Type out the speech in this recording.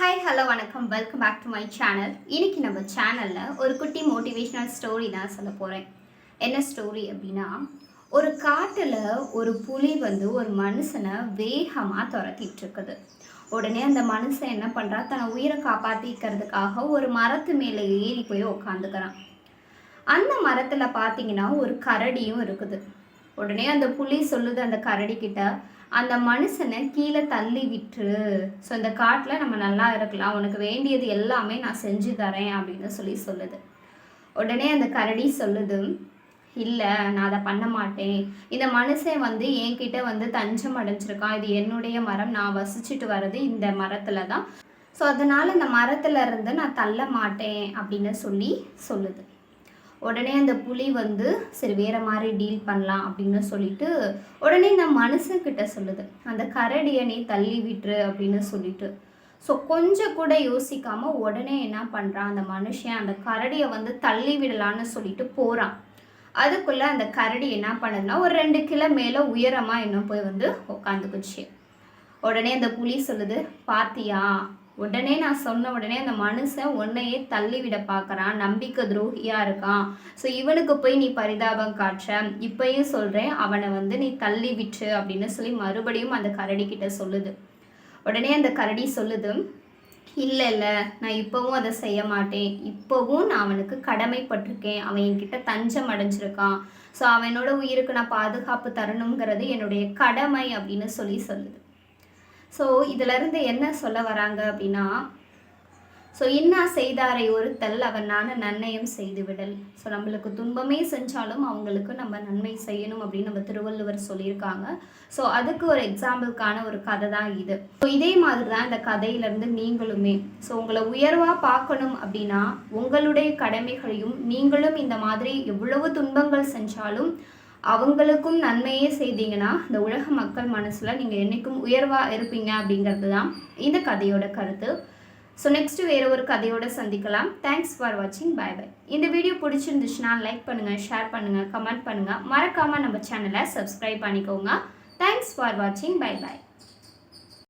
Hi hello வணக்கம். Welcome back to my channel இன்றைக்கி நம்ம சேனலில் ஒரு குட்டி மோட்டிவேஷ்னல் ஸ்டோரி தான் சொல்ல போகிறேன் என்ன ஸ்டோரி அப்படின்னா ஒரு காட்டில் ஒரு புலி வந்து ஒரு மனுஷனை வேகமாக துரத்திட்டு இருக்குது உடனே அந்த மனுஷன் என்ன பண்ணுறா தன்னை உயிரை காப்பாற்றிக்கிறதுக்காக ஒரு மரத்து மேலே ஏறி போய் உக்காந்துக்கிறான். அந்த மரத்தில் பார்த்தீங்கன்னா ஒரு கரடியும் இருக்குது. உடனே அந்த புலி சொல்லுது அந்த கரடி கிட்ட அந்த மனுஷனை கீழே தள்ளி விட்டுரு. ஸோ இந்த காட்டில் நம்ம நல்லா இருக்கலாம். உனக்கு வேண்டியது எல்லாமே நான் செஞ்சு தரேன் அப்படின்னு சொல்லி சொல்லுது. உடனே அந்த கரடி சொல்லுது இல்லை நான் அதை பண்ண மாட்டேன். இந்த மனுஷன் வந்து என்கிட்ட வந்து தஞ்சம் அடைஞ்சிருக்கான். இது என்னுடைய மரம். நான் வசிச்சுட்டு வர்றது இந்த மரத்தில் தான். ஸோ அதனால் இந்த மரத்தில் இருந்து நான் தள்ள மாட்டேன் அப்படின்னு சொல்லி சொல்லுது. உடனே அந்த புலி வந்து சரி வேறு மாதிரி டீல் பண்ணலாம் அப்படின்னு சொல்லிட்டு உடனே இந்த மனுஷங்கிட்ட சொல்லுது. அந்த கரடியை நீ தள்ளி விட்டுரு அப்படின்னு சொல்லிட்டு. ஸோ கொஞ்சம் கூட யோசிக்காமல் உடனே என்ன பண்ணுறான் அந்த மனுஷன் அந்த கரடியை வந்து தள்ளி விடலான்னு சொல்லிட்டு போகிறான் அதுக்குள்ளே அந்த கரடி என்ன பண்ணுதுன்னா ஒரு ரெண்டு கிலோ மேலே உயரமாக இன்னும் போய் வந்து உட்காந்துக்குச்சு உடனே அந்த புலி சொல்லுது பாத்தியா உடனே நான் சொன்ன உடனே அந்த மனுஷன் உன்னையே தள்ளிவிட பார்க்குறான் நம்பிக்கை துரோகியாக இருக்கான். ஸோ இவனுக்கு போய் நீ பரிதாபம் காட்டுற இப்பயும் சொல்கிறேன் அவனை வந்து நீ தள்ளி விட்டு அப்படின்னு சொல்லி மறுபடியும் அந்த கரடி கிட்ட சொல்லுது. உடனே அந்த கரடி சொல்லுது இல்லை இல்லை நான் இப்போவும் அதை செய்ய மாட்டேன். இப்போவும் நான் அவனுக்கு கடமைப்பட்டிருக்கேன். அவன் என்கிட்ட தஞ்சம் அடைஞ்சிருக்கான். ஸோ அவனோட உயிருக்கு நான் பாதுகாப்பு தரணுங்கிறது என்னுடைய கடமை அப்படின்னு சொல்லி சொல்லுது. ஸோ இதிலிருந்து என்ன சொல்ல வராங்க அப்படின்னா ஸோ இன்னா செய்தாரை ஒருத்தல் அவர் நான நன்னயம் செய்து விடல் ஸோ நம்மளுக்கு துன்பமே செஞ்சாலும் அவங்களுக்கு நம்ம நன்மை செய்யணும் அப்படின்னு நம்ம திருவள்ளுவர் சொல்லியிருக்காங்க. ஸோ அதுக்கு ஒரு எக்ஸாம்பிளுக்கான ஒரு கதை தான் இது. ஸோ இதே மாதிரி தான் இந்த கதையிலேருந்து நீங்களுமே. ஸோ உங்களை உயர்வாக பார்க்கணும் அப்படின்னா உங்களுடைய கடமைகளையும் நீங்களும் இந்த மாதிரி எவ்வளவு துன்பங்கள் செஞ்சாலும் அவங்களுக்கும் நன்மையே செய்தீங்கன்னா இந்த உலக மக்கள் மனசில் நீங்கள் என்றைக்கும் உயர்வாக இருப்பீங்க அப்படிங்கிறது தான் இந்த கதையோட கருத்து. ஸோ நெக்ஸ்ட் வேறு ஒரு கதையோடு சந்திக்கலாம். தேங்க்ஸ் ஃபார் வாட்சிங் பை பை இந்த வீடியோ பிடிச்சிருந்துச்சுன்னா லைக் பண்ணுங்கள் ஷேர் பண்ணுங்கள் கமெண்ட் பண்ணுங்கள் மறக்காமல் நம்ம சேனலை சப்ஸ்கிரைப் பண்ணிக்கோங்க. தேங்க்ஸ் ஃபார் வாட்சிங் பை பை